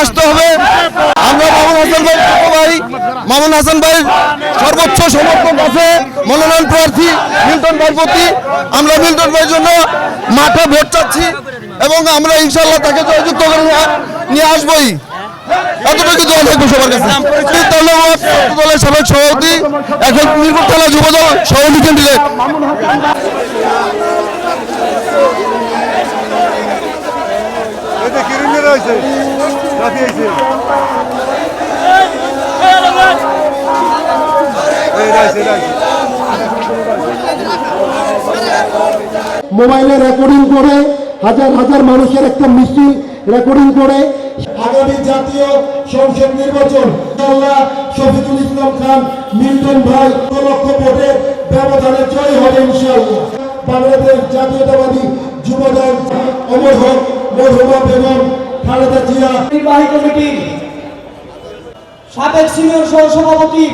আসতে হবে। আমরা মামুন হাসান ভাই ভাই। মামুন হাসান ভাই সর্বোচ্চ সমর্থন আছে মনোনয়ন প্রার্থী মিল্টন ভাইয়ের প্রতি আমরা মিল্টন ভাইয়ের জন্য মাঠে ভোট চাচ্ছি এবং আমরা ইনশাল্লাহ তাকে জয়যুক্ত করে নিয়ে- আসবোই। সভাপতি, এখন সভাপতি হয়েছে। রয়েছে রয়েছে মোবাইলে রেকর্ডিং করে হাজার হাজার মানুষের একটা মিছিল রেকর্ডিং করে। আগামী জাতীয় সংসদ নির্বাচন শফিকুল ইসলাম খান মিল্টন ভাই লক্ষ ভোটের ব্যবধানে জয় হবে ইনশাআল্লাহ। বাংলাদেশ জাতীয়তাবাদী যুবদল অমর হক মরহুমা বেগম খালেদা জিয়া নির্বাহী কমিটির সাবেক সিনিয়র সহ সভাপতি